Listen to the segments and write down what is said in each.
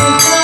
Thank you.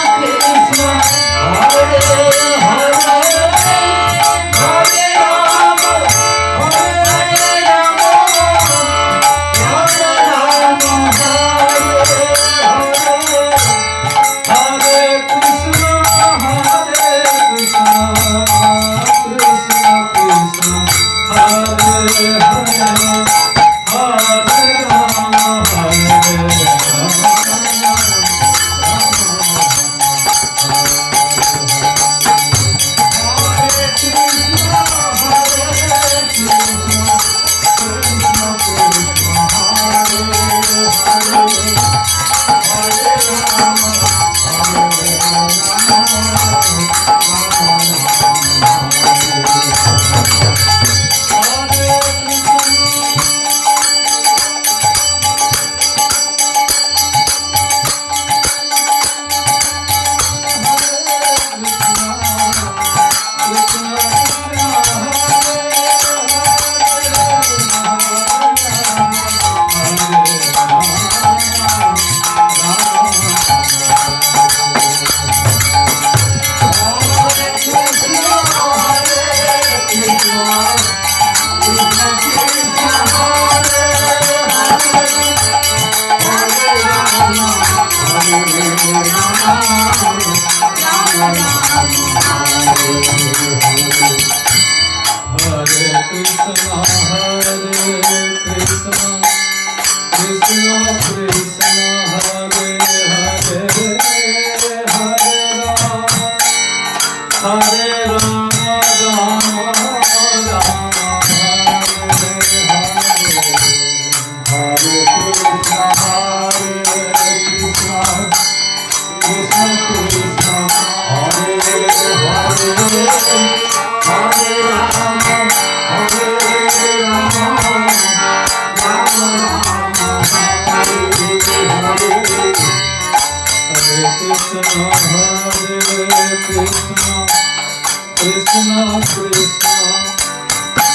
Krishna Krishna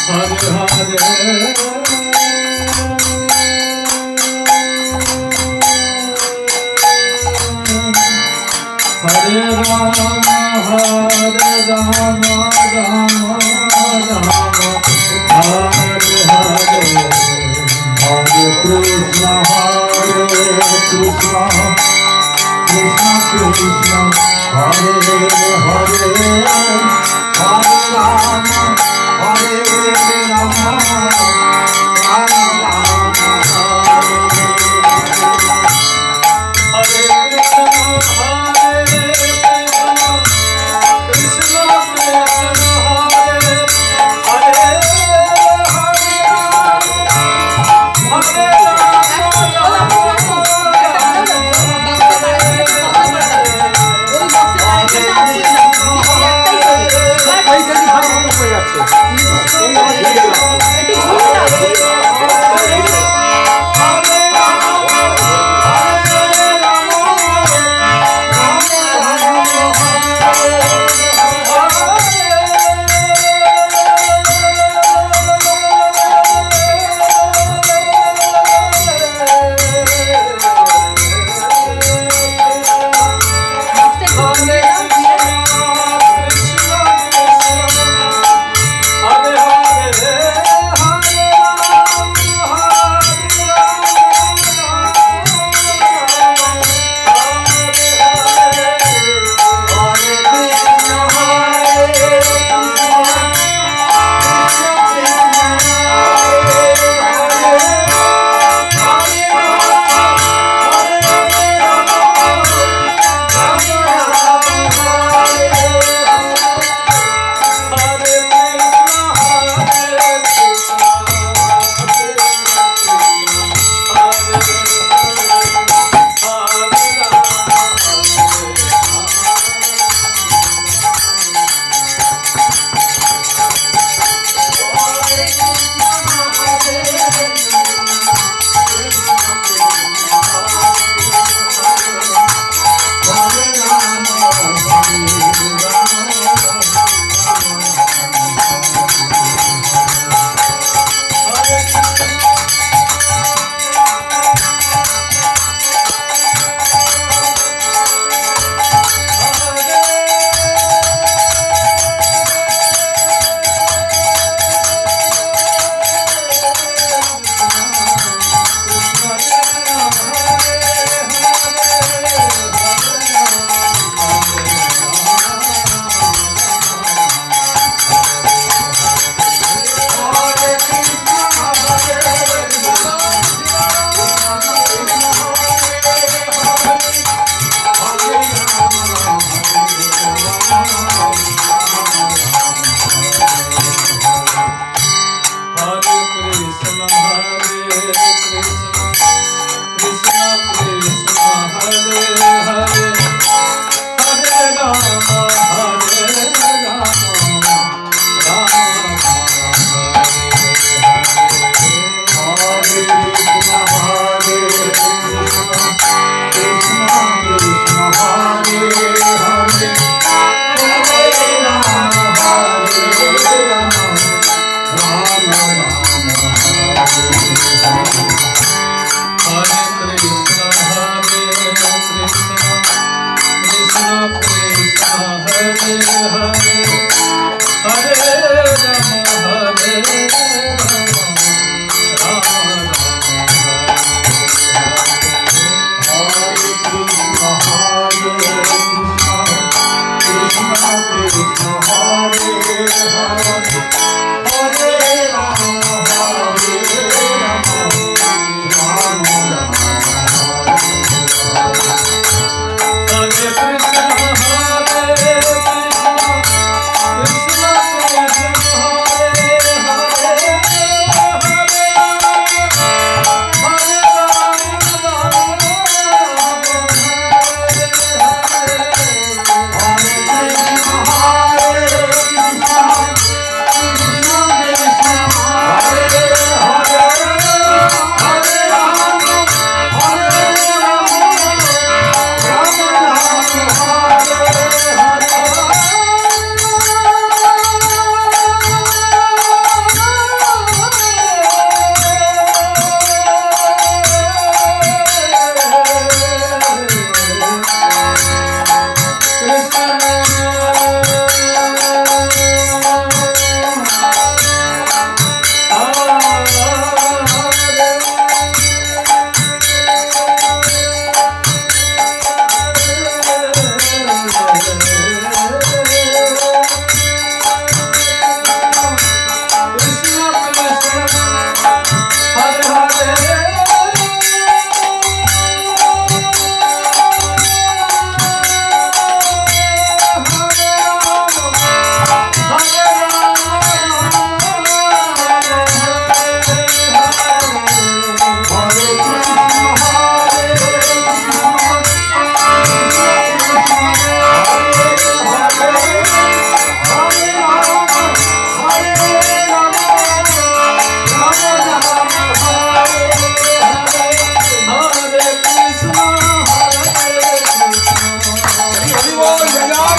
Hare Hare Hare Rama, Hare Rama, Rama Rama, Hare Hare, Hare Krishna, Hare Krishna, Krishna Krishna. Hare Hare Hare Ram.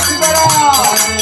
Sivaram